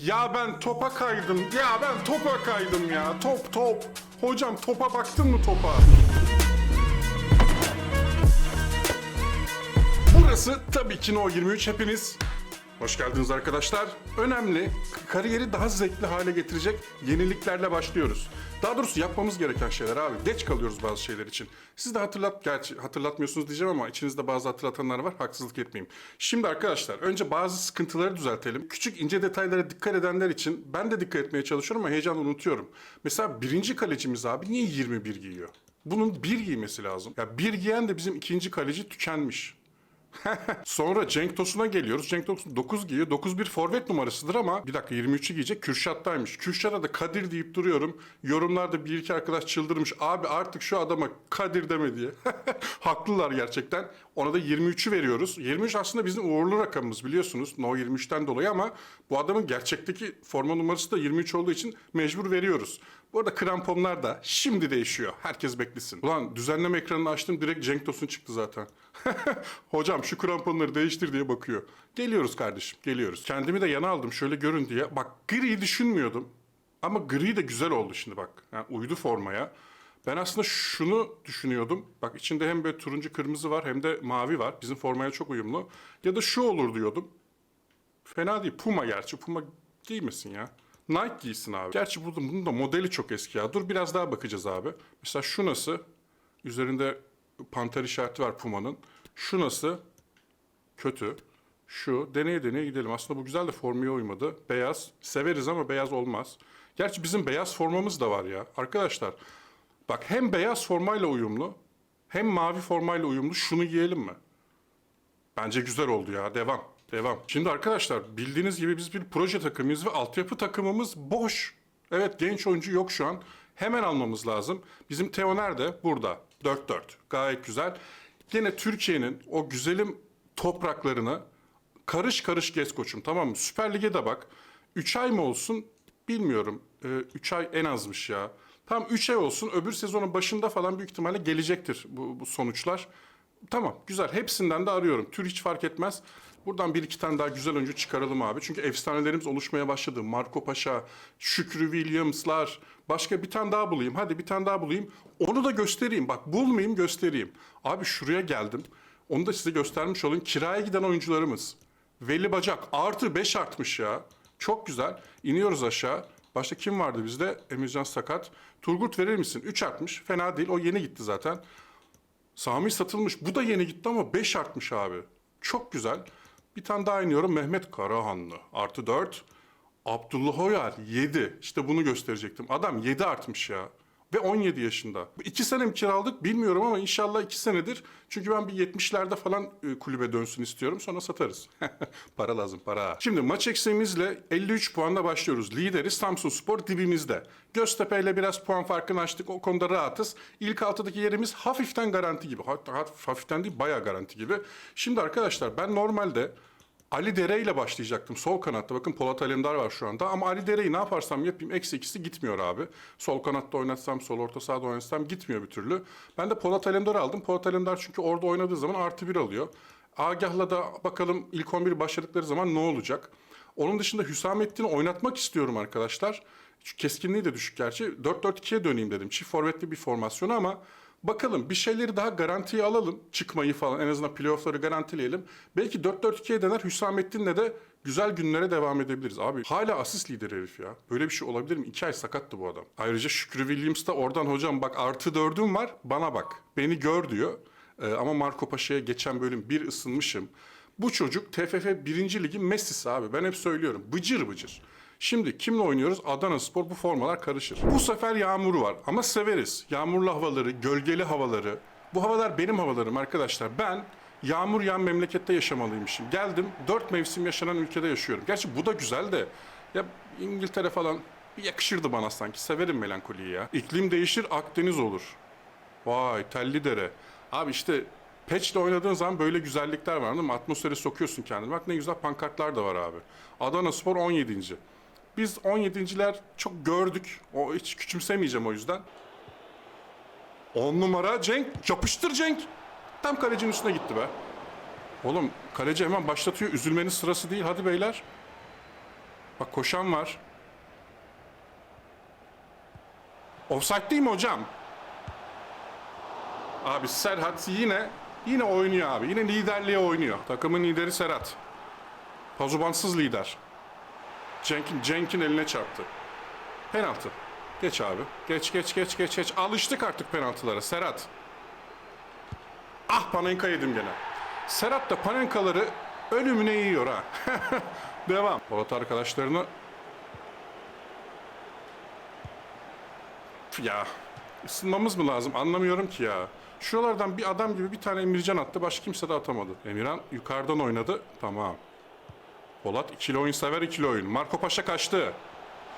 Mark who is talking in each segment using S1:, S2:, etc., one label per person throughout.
S1: Ya ben topa kaydım. Ya ben topa kaydım ya. Top top. Hocam topa baktın mı topa? Burası tabii ki No 23 hepiniz. Hoş geldiniz arkadaşlar. Önemli, kariyeri daha zevkli hale getirecek yeniliklerle başlıyoruz. Daha doğrusu yapmamız gereken şeyler abi. Geç kalıyoruz bazı şeyler için. Siz de hatırlat, gerçi hatırlatmıyorsunuz diyeceğim ama içinizde bazı hatırlatanlar var. Haksızlık etmeyeyim. Şimdi arkadaşlar önce bazı sıkıntıları düzeltelim. Küçük ince detaylara dikkat edenler için ben de dikkat etmeye çalışıyorum ama heyecanla unutuyorum. Mesela birinci kalecimiz abi niye 21 giyiyor? Bunun bir giymesi lazım. Ya bir giyen de bizim ikinci kaleci tükenmiş. Sonra Cenk Tosun'a geliyoruz. Cenk Tosun 9 giyiyor. 9 bir forvet numarasıdır ama bir dakika 23'ü giyecek Kürşat'taymış. Kürşat'a da Kadir deyip duruyorum. Yorumlarda bir iki arkadaş çıldırmış. Abi artık şu adama Kadir deme diye. Haklılar gerçekten. Ona da 23'ü veriyoruz. 23 aslında bizim uğurlu rakamımız biliyorsunuz. No 23'ten dolayı ama bu adamın gerçekteki forma numarası da 23 olduğu için mecbur veriyoruz. Bu arada kramponlar da şimdi değişiyor. Herkes beklesin. Ulan düzenleme ekranını açtım direkt Cenk Tosun çıktı zaten. Hocam şu kramponları değiştir diye bakıyor. Geliyoruz kardeşim geliyoruz. Kendimi de yana aldım şöyle görün diye. Bak gri düşünmüyordum. Ama gri de güzel oldu şimdi bak. Yani uydu formaya. Ben aslında şunu düşünüyordum. Bak içinde hem böyle turuncu kırmızı var hem de mavi var. Bizim formaya çok uyumlu. Ya da şu olur diyordum. Fena değil. Puma gerçi. Puma giymesin ya. Nike giysin abi. Gerçi burada bunun da modeli çok eski ya. Dur biraz daha bakacağız abi. Mesela şu nasıl? Üzerinde panter işareti var Puma'nın. Şu nasıl? Kötü. Şu. Deneye deneye gidelim. Aslında bu güzel de formaya uymadı. Beyaz. Severiz ama beyaz olmaz. Gerçi bizim beyaz formamız da var ya. Arkadaşlar bak hem beyaz formayla uyumlu hem mavi formayla uyumlu şunu giyelim mi? Bence güzel oldu ya. Devam. Devam. Şimdi arkadaşlar bildiğiniz gibi biz bir proje takımıyız ve altyapı takımımız boş. Evet genç oyuncu yok şu an. Hemen almamız lazım. Bizim Teo nerede? Burada. 4-4. Gayet güzel. Yine Türkiye'nin o güzelim topraklarını karış karış gez koçum tamam mı? Süper Lig'e de bak. 3 ay mı olsun bilmiyorum. 3 ay en azmış ya. Tam 3 ay olsun öbür sezonun başında falan büyük ihtimalle gelecektir bu, bu sonuçlar. Tamam güzel hepsinden de arıyorum. Tür hiç fark etmez. Buradan bir iki tane daha güzel oyuncu çıkaralım abi. Çünkü efsanelerimiz oluşmaya başladı. Marco Paşa, Şükrü Williams'lar. Başka bir tane daha bulayım. Hadi bir tane daha bulayım. Onu da göstereyim. Bak bulmayayım göstereyim. Abi şuraya geldim. Onu da size göstermiş olayım. Kiraya giden oyuncularımız. Veli Bacak artı 5 artmış ya. Çok güzel. İniyoruz aşağı. Başta kim vardı bizde? Emircan Sakat. Turgut verir misin? 3 artmış. Fena değil. O yeni gitti zaten. Sami satılmış. Bu da yeni gitti ama 5 artmış abi. Çok güzel. Bir tane daha iniyorum. Mehmet Karahanlı. Artı 4. Abdullah Oyal 7. İşte bunu gösterecektim. Adam 7 artmış ya. Ve 17 yaşında. 2 sene mi kiraladık bilmiyorum ama inşallah 2 senedir. Çünkü ben bir 70'lerde falan e, kulübe dönsün istiyorum. Sonra satarız. para lazım para. Şimdi maç eksiğimizle 53 puanla başlıyoruz. Lideriz Samsun Spor dibimizde. Göztepe ile biraz puan farkını açtık. O konuda rahatız. İlk altıdaki yerimiz hafiften garanti gibi. Hatta hafif- hafiften değil bayağı garanti gibi. Şimdi arkadaşlar ben normalde Ali Dere ile başlayacaktım sol kanatta. Bakın Polat Alemdar var şu anda. Ama Ali Dere'yi ne yaparsam yapayım eksi ikisi gitmiyor abi. Sol kanatta oynatsam, sol orta sahada oynatsam gitmiyor bir türlü. Ben de Polat Alemdar'ı aldım. Polat Alemdar çünkü orada oynadığı zaman artı bir alıyor. Agah'la da bakalım ilk 11 başladıkları zaman ne olacak? Onun dışında Hüsamettin'i oynatmak istiyorum arkadaşlar. Keskinliği de düşük gerçi. 4-4-2'ye döneyim dedim. Çift forvetli bir formasyonu ama bakalım bir şeyleri daha garantiye alalım. Çıkmayı falan en azından playoff'ları garantileyelim. Belki 4-4-2'ye dener Hüsamettin'le de güzel günlere devam edebiliriz. Abi hala asist lideri herif ya. Böyle bir şey olabilir mi? İki ay sakattı bu adam. Ayrıca Şükrü Williams da oradan hocam bak artı dördüm var bana bak. Beni gör diyor. Ee, ama Marco Paşa'ya geçen bölüm bir ısınmışım. Bu çocuk TFF 1. Ligi Messi'si abi. Ben hep söylüyorum. Bıcır bıcır. Şimdi kimle oynuyoruz? Adana Spor bu formalar karışır. Bu sefer yağmuru var ama severiz. Yağmurlu havaları, gölgeli havaları. Bu havalar benim havalarım arkadaşlar. Ben yağmur yağan memlekette yaşamalıymışım. Geldim dört mevsim yaşanan ülkede yaşıyorum. Gerçi bu da güzel de ya İngiltere falan yakışırdı bana sanki. Severim melankoliyi ya. İklim değişir Akdeniz olur. Vay telli dere. Abi işte Patch'le oynadığın zaman böyle güzellikler var değil mi? Atmosfere sokuyorsun kendini. Bak ne güzel pankartlar da var abi. Adana Spor 17. Biz 17.ler çok gördük. O hiç küçümsemeyeceğim o yüzden. 10 numara Cenk. Yapıştır Cenk. Tam kalecinin üstüne gitti be. Oğlum kaleci hemen başlatıyor. Üzülmenin sırası değil. Hadi beyler. Bak koşan var. Offside değil mi hocam? Abi Serhat yine yine oynuyor abi. Yine liderliğe oynuyor. Takımın lideri Serhat. Pazubansız lider. Cenk'in Cenk'in eline çarptı. Penaltı. Geç abi. Geç geç geç geç geç. Alıştık artık penaltılara Serhat. Ah Panenka yedim gene. Serhat da Panenkaları ölümüne yiyor ha. Devam. Polat arkadaşlarını ya ısınmamız mı lazım anlamıyorum ki ya. Şuralardan bir adam gibi bir tane Emircan attı başka kimse de atamadı. Emirhan yukarıdan oynadı tamam. Polat ikili oyun sever ikili oyun. Marco Paşa kaçtı.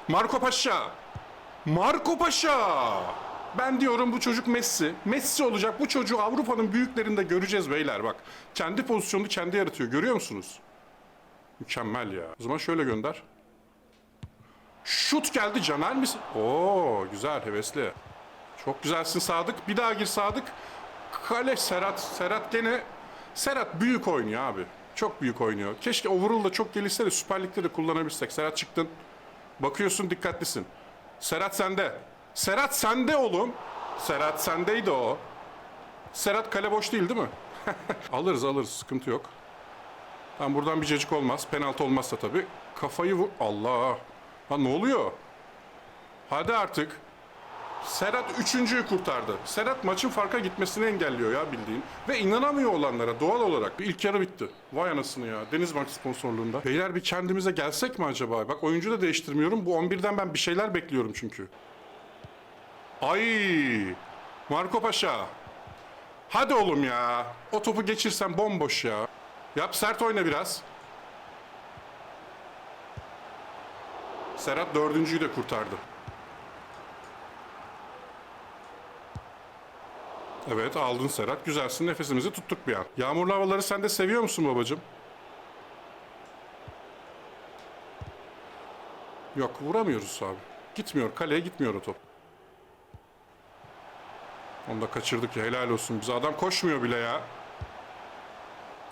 S1: Marco Paşa. Marco Paşa. Ben diyorum bu çocuk Messi. Messi olacak. Bu çocuğu Avrupa'nın büyüklerinde göreceğiz beyler bak. Kendi pozisyonunu kendi yaratıyor. Görüyor musunuz? Mükemmel ya. O zaman şöyle gönder. Şut geldi Caner misin? Oo güzel hevesli. Çok güzelsin Sadık. Bir daha gir Sadık. Kale Serhat. Serhat gene Serhat büyük oynuyor abi. Çok büyük oynuyor. Keşke overall da çok gelişse de Süper Lig'de de kullanabilsek. Serhat çıktın. Bakıyorsun dikkatlisin. Serhat sende. Serhat sende oğlum. Serhat sendeydi o. Serhat kale boş değil değil mi? alırız alırız sıkıntı yok. Tam buradan bir cacık olmaz. Penaltı olmazsa tabii. Kafayı vur. Allah. Ha ne oluyor? Hadi artık. Serhat üçüncüyü kurtardı. Serhat maçın farka gitmesini engelliyor ya bildiğin. Ve inanamıyor olanlara doğal olarak. İlk yarı bitti. Vay anasını ya. Denizbank sponsorluğunda. Beyler bir kendimize gelsek mi acaba? Bak oyuncu da değiştirmiyorum. Bu 11'den ben bir şeyler bekliyorum çünkü. Ay! Marco Paşa. Hadi oğlum ya. O topu geçirsen bomboş ya. Yap sert oyna biraz. Serhat dördüncüyü de kurtardı. Evet aldın Serhat. Güzelsin. Nefesimizi tuttuk bir an. Yağmurlu havaları sen de seviyor musun babacığım? Yok vuramıyoruz abi. Gitmiyor. Kaleye gitmiyor o top. Onu da kaçırdık ya. Helal olsun bize. Adam koşmuyor bile ya.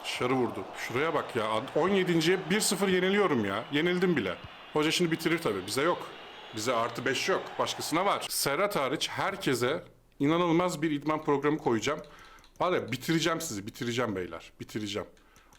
S1: Dışarı vurdu. Şuraya bak ya. 17.ye 1-0 yeniliyorum ya. Yenildim bile. Hoca şimdi bitirir tabii. Bize yok. Bize artı 5 yok. Başkasına var. Serhat hariç herkese inanılmaz bir idman programı koyacağım. Var ya bitireceğim sizi. Bitireceğim beyler. Bitireceğim.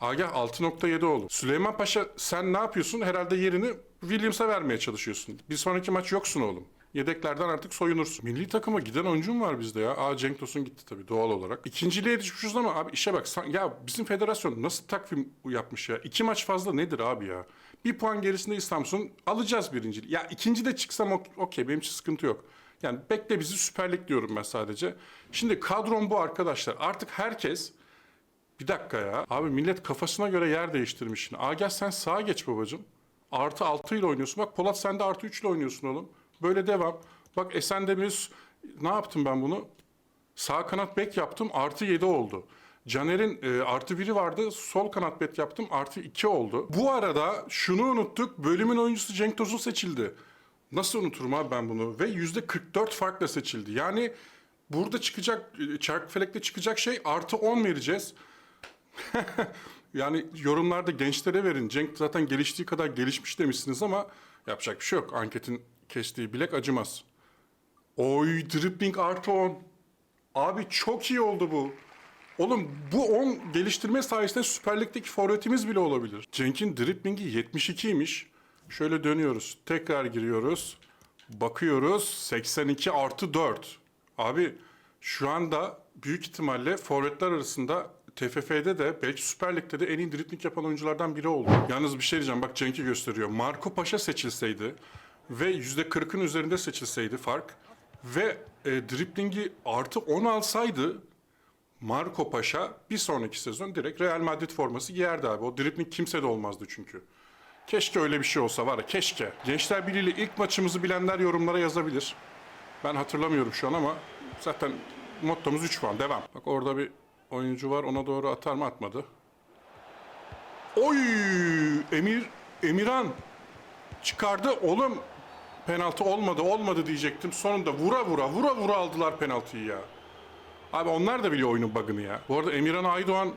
S1: Agah 6.7 oldu. Süleyman Paşa sen ne yapıyorsun? Herhalde yerini Williams'a vermeye çalışıyorsun. Bir sonraki maç yoksun oğlum. Yedeklerden artık soyunursun. Milli takıma giden oyuncum var bizde ya. Aa Cenk Tosun gitti tabii doğal olarak. İkinciliğe düşmüşüz ama abi işe bak. Ya bizim federasyon nasıl takvim yapmış ya? İki maç fazla nedir abi ya? Bir puan gerisindeyiz Samsun. Alacağız birinciliği. Ya ikinci de çıksam ok- okey benim için sıkıntı yok. Yani bekle bizi Süper Lig diyorum ben sadece. Şimdi kadron bu arkadaşlar. Artık herkes bir dakika ya. Abi millet kafasına göre yer değiştirmiş. şimdi. Agah sen sağa geç babacığım. Artı 6 ile oynuyorsun. Bak Polat sen de artı 3 ile oynuyorsun oğlum. Böyle devam. Bak Esen Demir ne yaptım ben bunu? Sağ kanat bek yaptım artı 7 oldu. Caner'in e, artı 1'i vardı. Sol kanat bek yaptım artı 2 oldu. Bu arada şunu unuttuk. Bölümün oyuncusu Cenk Tosun seçildi. Nasıl unuturum abi ben bunu? Ve %44 farkla seçildi. Yani burada çıkacak, Çarkıfelek'te çıkacak şey artı 10 vereceğiz. yani yorumlarda gençlere verin. Cenk zaten geliştiği kadar gelişmiş demişsiniz ama yapacak bir şey yok. Anketin kestiği bilek acımaz. Oy dribbling artı 10. Abi çok iyi oldu bu. Oğlum bu 10 geliştirme sayesinde Süper Lig'deki forvetimiz bile olabilir. Cenk'in driblingi 72'ymiş. Şöyle dönüyoruz. Tekrar giriyoruz. Bakıyoruz 82 artı 4. Abi şu anda büyük ihtimalle forvetler arasında TFF'de de belki Süper Lig'de de en iyi dribling yapan oyunculardan biri oldu. Yalnız bir şey diyeceğim bak Cenk'i gösteriyor. Marco Paşa seçilseydi ve %40'ın üzerinde seçilseydi fark ve e, driblingi artı 10 alsaydı Marco Paşa bir sonraki sezon direkt Real Madrid forması giyerdi abi. O dribling kimse de olmazdı çünkü. Keşke öyle bir şey olsa var ya keşke. Gençler Birliği ilk maçımızı bilenler yorumlara yazabilir. Ben hatırlamıyorum şu an ama zaten mottomuz 3 puan. Devam. Bak orada bir oyuncu var ona doğru atar mı atmadı. Oy! Emir, Emirhan çıkardı. Oğlum penaltı olmadı olmadı diyecektim. Sonunda vura vura vura vura aldılar penaltıyı ya. Abi onlar da biliyor oyunun bug'ını ya. Bu arada Emirhan Aydoğan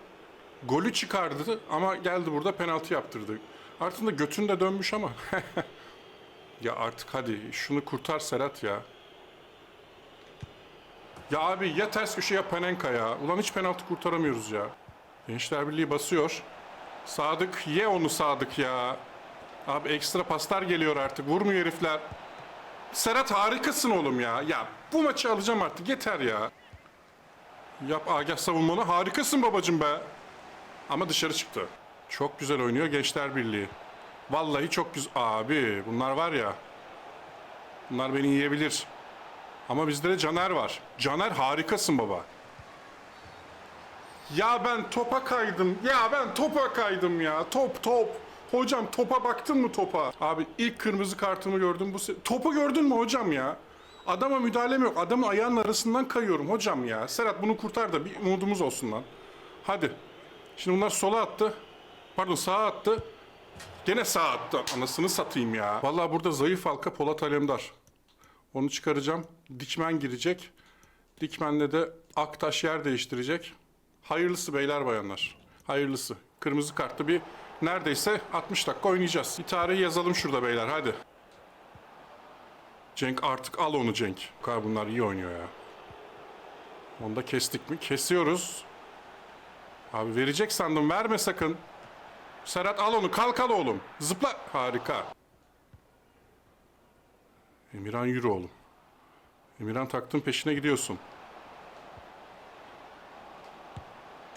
S1: golü çıkardı ama geldi burada penaltı yaptırdı. Artık götün de dönmüş ama. ya artık hadi şunu kurtar Serhat ya. Ya abi ya ters köşe ya Panenka ya. Ulan hiç penaltı kurtaramıyoruz ya. Gençler Birliği basıyor. Sadık ye onu Sadık ya. Abi ekstra paslar geliyor artık. Vurmuyor herifler. Serhat harikasın oğlum ya. Ya bu maçı alacağım artık yeter ya. Yap Agah savunmanı. Harikasın babacım be. Ama dışarı çıktı. Çok güzel oynuyor Gençler Birliği. Vallahi çok güzel. Abi bunlar var ya. Bunlar beni yiyebilir. Ama bizde de Caner var. Caner harikasın baba. Ya ben topa kaydım. Ya ben topa kaydım ya. Top top. Hocam topa baktın mı topa? Abi ilk kırmızı kartımı gördüm bu Topu gördün mü hocam ya? Adama müdahalem yok. Adamın ayağının arasından kayıyorum hocam ya. Serhat bunu kurtar da bir umudumuz olsun lan. Hadi. Şimdi bunlar sola attı. Pardon sağa attı. Gene sağa attı. Anasını satayım ya. Vallahi burada zayıf halka Polat Alemdar. Onu çıkaracağım. Dikmen girecek. Dikmenle de Aktaş yer değiştirecek. Hayırlısı beyler bayanlar. Hayırlısı. Kırmızı kartlı bir neredeyse 60 dakika oynayacağız. Bir tarihi yazalım şurada beyler hadi. Cenk artık al onu Cenk. Kadar bunlar iyi oynuyor ya. Onu da kestik mi? Kesiyoruz. Abi verecek sandım verme sakın. Serhat al onu kalk al oğlum. Zıpla. Harika. Emirhan yürü oğlum. Emirhan taktın peşine gidiyorsun.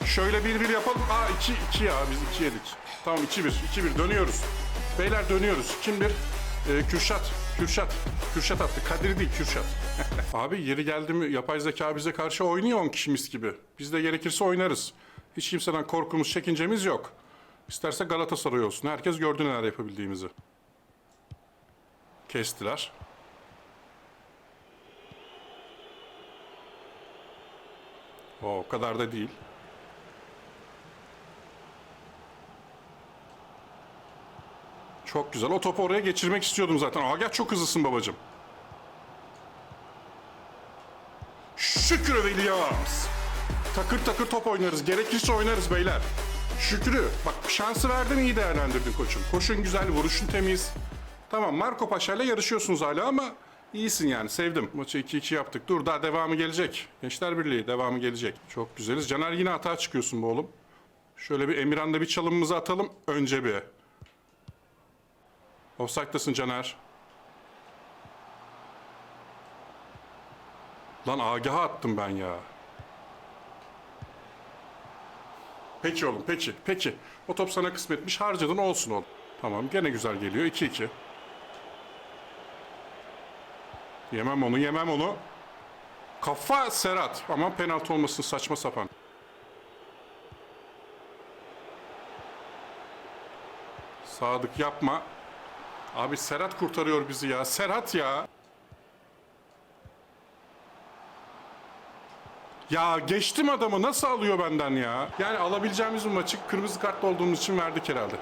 S1: Şöyle bir bir yapalım. Aa iki, iki ya biz iki yedik. Tamam iki bir, iki bir dönüyoruz. Beyler dönüyoruz. Kim bir? Ee, Kürşat. Kürşat. Kürşat attı. Kadir değil Kürşat. Abi yeri geldi mi yapay zeka bize karşı oynuyor 10 kişimiz gibi. Biz de gerekirse oynarız. Hiç kimseden korkumuz, çekincemiz yok. İsterse Galatasaray olsun. Herkes gördü neler yapabildiğimizi. Kestiler. O, o kadar da değil. Çok güzel. O topu oraya geçirmek istiyordum zaten. Agah çok hızlısın babacığım. Şükrü Williams. Takır takır top oynarız. Gerekirse oynarız beyler. Şükrü. Bak şansı verdin iyi değerlendirdin koçum. Koşun güzel, vuruşun temiz. Tamam Marco Paşa ile yarışıyorsunuz hala ama iyisin yani sevdim. Maçı 2-2 yaptık. Dur daha devamı gelecek. Gençler Birliği devamı gelecek. Çok güzeliz. Caner yine hata çıkıyorsun bu oğlum. Şöyle bir Emirhan'da bir çalımımızı atalım. Önce bir. Offside'dasın Caner. Lan Agah'a attım ben ya. Peki oğlum peki peki. O top sana kısmetmiş harcadın olsun oğlum. Tamam gene güzel geliyor 2-2. Yemem onu yemem onu. Kafa Serhat. Aman penaltı olmasın saçma sapan. Sadık yapma. Abi Serhat kurtarıyor bizi ya. Serhat ya. Ya geçtim adamı nasıl alıyor benden ya? Yani alabileceğimiz bir maçı kırmızı kartlı olduğumuz için verdik herhalde.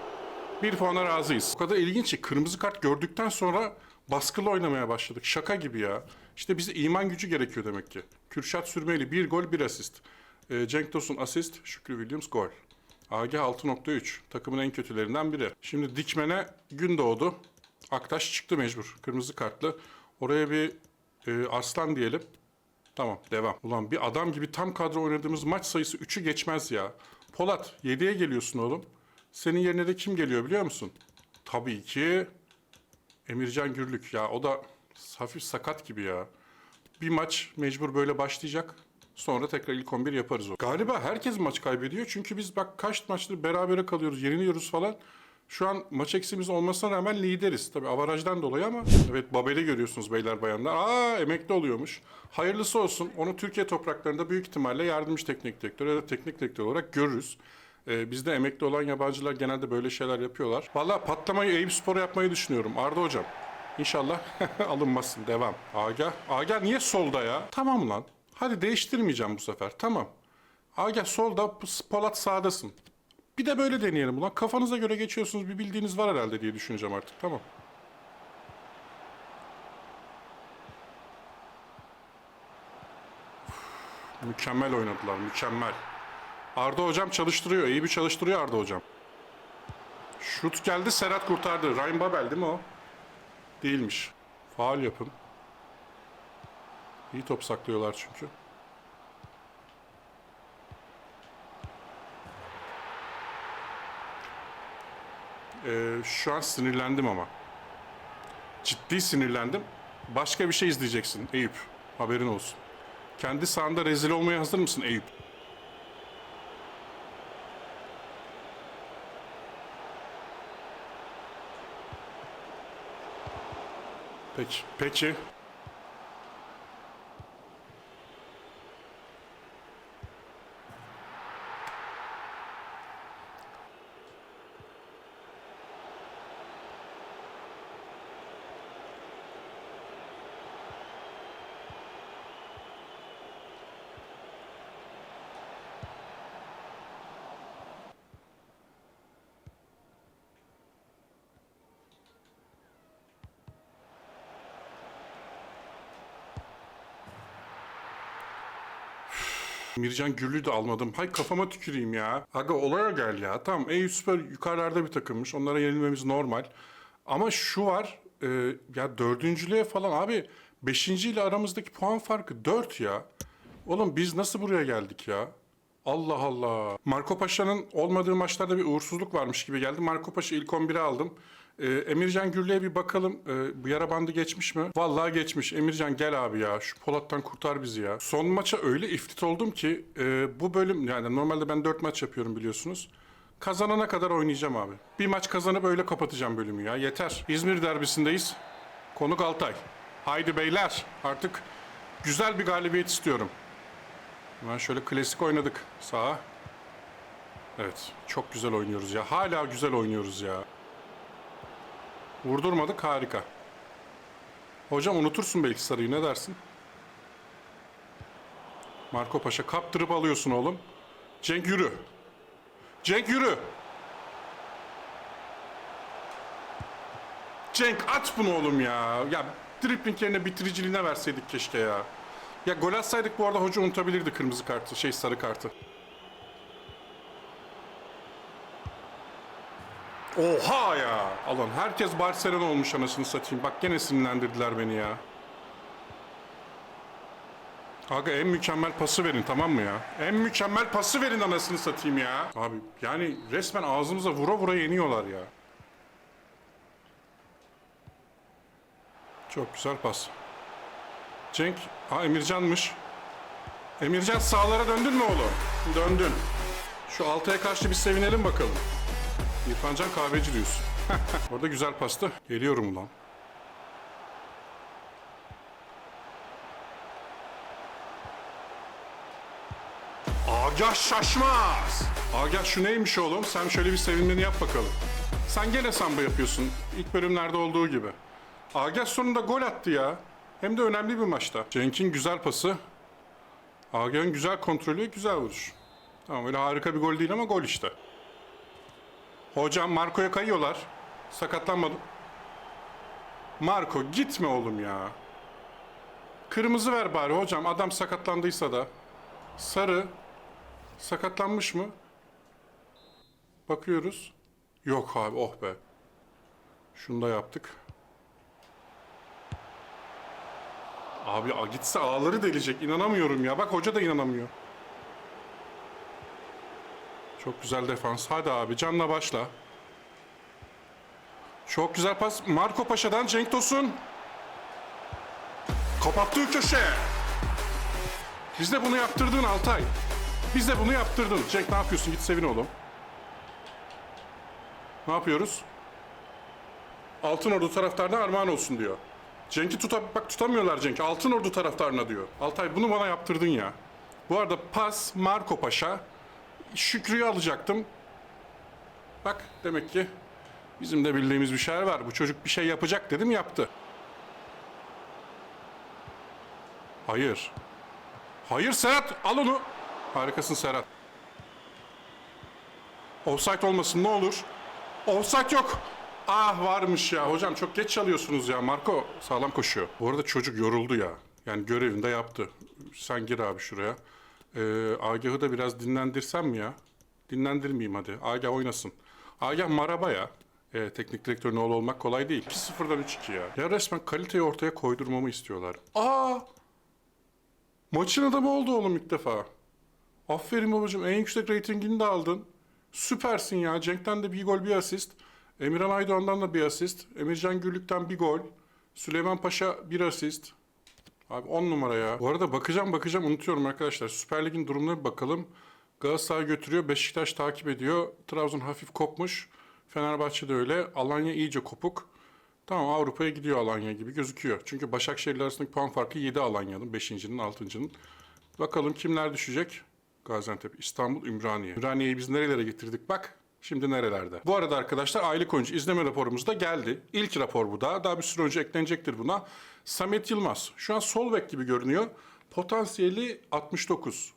S1: Bir puana razıyız. O kadar ilginç ki kırmızı kart gördükten sonra baskılı oynamaya başladık. Şaka gibi ya. İşte bize iman gücü gerekiyor demek ki. Kürşat Sürmeli bir gol bir asist. Ee, Cenk Tosun asist, Şükrü Williams gol. AG 6.3 takımın en kötülerinden biri. Şimdi Dikmen'e gün doğdu. Aktaş çıktı mecbur. Kırmızı kartlı. Oraya bir e, Arslan diyelim. Tamam devam. Ulan bir adam gibi tam kadro oynadığımız maç sayısı 3'ü geçmez ya. Polat 7'ye geliyorsun oğlum. Senin yerine de kim geliyor biliyor musun? Tabii ki Emircan Gürlük ya o da hafif sakat gibi ya. Bir maç mecbur böyle başlayacak. Sonra tekrar ilk 11 yaparız o. Galiba herkes maç kaybediyor. Çünkü biz bak kaç maçtır berabere kalıyoruz, yeniliyoruz falan. Şu an maç eksimiz olmasına rağmen lideriz. Tabii avarajdan dolayı ama. Evet Babel'i görüyorsunuz beyler bayanlar. Aa emekli oluyormuş. Hayırlısı olsun. Onu Türkiye topraklarında büyük ihtimalle yardımcı teknik direktör ya da teknik direktör olarak görürüz. Ee, bizde emekli olan yabancılar genelde böyle şeyler yapıyorlar. Vallahi patlamayı Eyüp Spor'a yapmayı düşünüyorum. Arda hocam. İnşallah alınmasın. Devam. Agah. Agah niye solda ya? Tamam lan. Hadi değiştirmeyeceğim bu sefer. Tamam. Agah solda, Polat sağdasın. Bir de böyle deneyelim ulan. Kafanıza göre geçiyorsunuz. Bir bildiğiniz var herhalde diye düşüneceğim artık. Tamam. Mükemmel oynadılar. Mükemmel. Arda hocam çalıştırıyor. İyi bir çalıştırıyor Arda hocam. Şut geldi Serhat kurtardı. Ryan Babel değil mi o? Değilmiş. Faal yapın. İyi top saklıyorlar çünkü. Ee, şu an sinirlendim ama. Ciddi sinirlendim. Başka bir şey izleyeceksin Eyüp. Haberin olsun. Kendi sahanda rezil olmaya hazır mısın Eyüp? Peki. Peki. Mircan Gürlü'yü de almadım. Hay kafama tüküreyim ya. Aga olaya gel ya. Tamam Eyüp Spor yukarılarda bir takımmış. Onlara yenilmemiz normal. Ama şu var. e, ya dördüncülüğe falan abi. Beşinci ile aramızdaki puan farkı dört ya. Oğlum biz nasıl buraya geldik ya? Allah Allah. Marco Paşa'nın olmadığı maçlarda bir uğursuzluk varmış gibi geldi. Marco Paşa ilk 11'e aldım. Ee, Emircan Gürlü'ye bir bakalım. Ee, bu yara bandı geçmiş mi? Vallahi geçmiş. Emircan gel abi ya. Şu Polat'tan kurtar bizi ya. Son maça öyle ifrit oldum ki e, bu bölüm yani normalde ben 4 maç yapıyorum biliyorsunuz. Kazanana kadar oynayacağım abi. Bir maç kazanıp öyle kapatacağım bölümü ya. Yeter. İzmir derbisindeyiz. Konuk Altay. Haydi beyler. Artık güzel bir galibiyet istiyorum. Hemen şöyle klasik oynadık. Sağa. Evet. Çok güzel oynuyoruz ya. Hala güzel oynuyoruz ya. Vurdurmadık. Harika. Hocam unutursun belki sarıyı. Ne dersin? Marco Paşa kaptırıp alıyorsun oğlum. Cenk yürü. Cenk yürü. Cenk at bunu oğlum ya. Ya dripling yerine bitiriciliğine verseydik keşke ya. Ya gol atsaydık bu arada hoca unutabilirdi kırmızı kartı, şey sarı kartı. Oha ya! Alın herkes Barcelona olmuş anasını satayım. Bak gene sinirlendirdiler beni ya. Aga en mükemmel pası verin tamam mı ya? En mükemmel pası verin anasını satayım ya. Abi yani resmen ağzımıza vura vura yeniyorlar ya. Çok güzel pas. Cenk, ha Emircan'mış. Emircan sağlara döndün mü oğlum? Döndün. Şu Altay'a karşı bir sevinelim bakalım. İrfancan kahveci diyorsun. Orada güzel pastı. Geliyorum ulan. Agah şaşmaz. Agah şu neymiş oğlum? Sen şöyle bir sevinmeni yap bakalım. Sen gene samba yapıyorsun. İlk bölümlerde olduğu gibi. Agah sonunda gol attı ya. Hem de önemli bir maçta. Cenk'in güzel pası. Agah'ın güzel kontrolü, güzel vuruş. Tamam öyle harika bir gol değil ama gol işte. Hocam Marco'ya kayıyorlar. Sakatlanmadı. Marco gitme oğlum ya. Kırmızı ver bari hocam. Adam sakatlandıysa da. Sarı. Sakatlanmış mı? Bakıyoruz. Yok abi oh be. Şunu da yaptık. Abi gitse ağları delecek. İnanamıyorum ya. Bak hoca da inanamıyor. Çok güzel defans. Hadi abi canla başla. Çok güzel pas. Marco Paşa'dan Cenk Tosun. Kapattığı köşe. Bizde bunu yaptırdın Altay. Bizde bunu yaptırdın. Cenk ne yapıyorsun? Git sevin oğlum. Ne yapıyoruz? Altın Ordu taraftarına armağan olsun diyor. Cenk'i tuta bak tutamıyorlar Cenk'i. Altın Ordu taraftarına diyor. Altay bunu bana yaptırdın ya. Bu arada pas Marco Paşa. Şükrü'yü alacaktım. Bak demek ki bizim de bildiğimiz bir şeyler var. Bu çocuk bir şey yapacak dedim yaptı. Hayır. Hayır Serhat al onu. Harikasın Serhat. Offside olmasın ne olur. Offside yok. Ah varmış ya. Hocam çok geç çalıyorsunuz ya. Marco sağlam koşuyor. Bu arada çocuk yoruldu ya. Yani görevini de yaptı. Sen gir abi şuraya. Ee, Agah'ı da biraz dinlendirsem mi ya? Dinlendirmeyeyim hadi. Agah oynasın. Agah Maraba ya. E, teknik direktörün oğlu olmak kolay değil. 2-0'dan 3-2 ya. Ya resmen kaliteyi ortaya koydurmamı istiyorlar. Aa! Maçın adamı oldu oğlum ilk defa. Aferin babacığım en yüksek reytingini de aldın. Süpersin ya. Cenk'ten de bir gol bir asist. Emirhan Aydoğan'dan da bir asist. Emircan Gürlük'ten bir gol. Süleyman Paşa bir asist. Abi 10 numara ya. Bu arada bakacağım bakacağım unutuyorum arkadaşlar. Süper Lig'in durumuna bir bakalım. Galatasaray götürüyor. Beşiktaş takip ediyor. Trabzon hafif kopmuş. Fenerbahçe de öyle. Alanya iyice kopuk. Tamam Avrupa'ya gidiyor Alanya gibi gözüküyor. Çünkü Başakşehir arasındaki puan farkı 7 Alanya'nın. 5.'nin 6.'nın. Bakalım kimler düşecek? Gaziantep, İstanbul, Ümraniye. Ümraniye'yi biz nerelere getirdik bak. Şimdi nerelerde? Bu arada arkadaşlar aylık oyuncu izleme raporumuz da geldi. İlk rapor bu da. Daha bir sürü oyuncu eklenecektir buna. Samet Yılmaz. Şu an sol bek gibi görünüyor. Potansiyeli 69.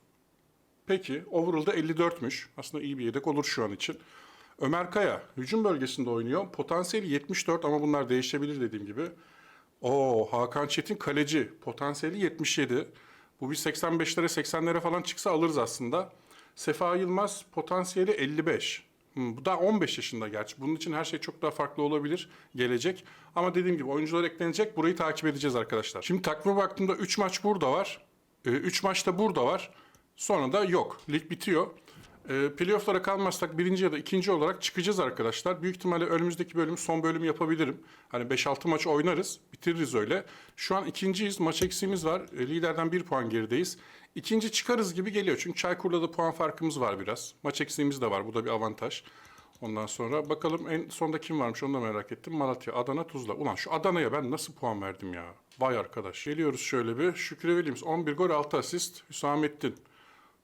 S1: Peki overall'da 54'müş. Aslında iyi bir yedek olur şu an için. Ömer Kaya hücum bölgesinde oynuyor. Potansiyeli 74 ama bunlar değişebilir dediğim gibi. Oo Hakan Çetin kaleci. Potansiyeli 77. Bu bir 85'lere 80'lere falan çıksa alırız aslında. Sefa Yılmaz potansiyeli 55. Hmm, bu da 15 yaşında gerçi. Bunun için her şey çok daha farklı olabilir gelecek. Ama dediğim gibi oyuncular eklenecek. Burayı takip edeceğiz arkadaşlar. Şimdi takvime baktığımda 3 maç burada var. 3 maç da burada var. Sonra da yok. Lig bitiyor. E, playoff'lara kalmazsak birinci ya da ikinci olarak çıkacağız arkadaşlar. Büyük ihtimalle önümüzdeki bölüm son bölüm yapabilirim. Hani 5-6 maç oynarız. Bitiririz öyle. Şu an ikinciyiz. Maç eksiğimiz var. E, liderden bir puan gerideyiz. İkinci çıkarız gibi geliyor. Çünkü Çaykur'la da puan farkımız var biraz. Maç eksiğimiz de var. Bu da bir avantaj. Ondan sonra bakalım en sonda kim varmış onu da merak ettim. Malatya, Adana, Tuzla. Ulan şu Adana'ya ben nasıl puan verdim ya? Vay arkadaş. Geliyoruz şöyle bir. Şükrü Williams 11 gol 6 asist. Hüsamettin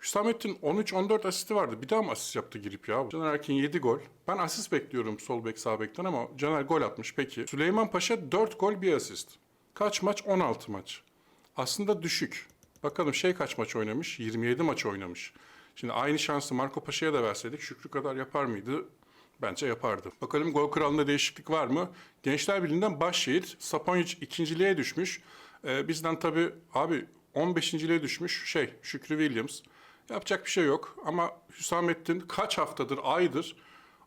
S1: Hüsamettin 13-14 asisti vardı. Bir daha mı asist yaptı girip ya? Caner Erkin 7 gol. Ben asist bekliyorum sol bek sağ bekten ama Caner gol atmış peki. Süleyman Paşa 4 gol 1 asist. Kaç maç? 16 maç. Aslında düşük. Bakalım şey kaç maç oynamış? 27 maç oynamış. Şimdi aynı şansı Marco Paşa'ya da verseydik Şükrü kadar yapar mıydı? Bence yapardı. Bakalım gol kralında değişiklik var mı? Gençler Birliği'nden Başşehir, Sapanyic ikinciliğe düşmüş. Ee, bizden tabii abi 15.liğe düşmüş şey Şükrü Williams. Yapacak bir şey yok ama Hüsamettin kaç haftadır, aydır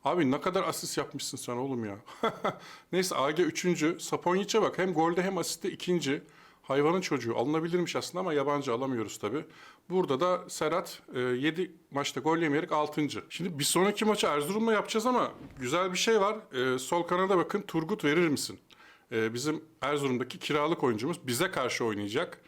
S1: Abi ne kadar asist yapmışsın sen oğlum ya. Neyse AG 3. Saponyic'e bak hem golde hem asiste ikinci. Hayvanın çocuğu alınabilirmiş aslında ama yabancı alamıyoruz tabii. Burada da Serhat 7 maçta gol yemeyerek 6. Şimdi bir sonraki maçı Erzurum'la yapacağız ama güzel bir şey var. E, sol kanada bakın Turgut verir misin? E, bizim Erzurum'daki kiralık oyuncumuz bize karşı oynayacak.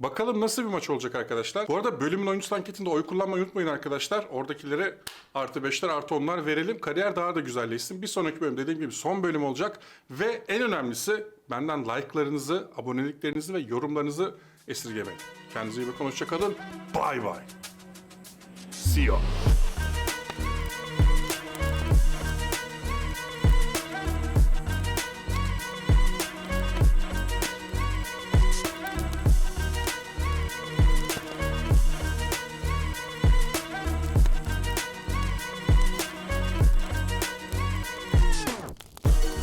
S1: Bakalım nasıl bir maç olacak arkadaşlar. Bu arada bölümün oyuncusu anketinde oy kullanmayı unutmayın arkadaşlar. Oradakilere artı 5'ler artı 10'lar verelim. Kariyer daha da güzelleşsin. Bir sonraki bölüm dediğim gibi son bölüm olacak. Ve en önemlisi benden like'larınızı, aboneliklerinizi ve yorumlarınızı esirgemeyin. Kendinize iyi bakın. Hoşçakalın. Bye bye. See you.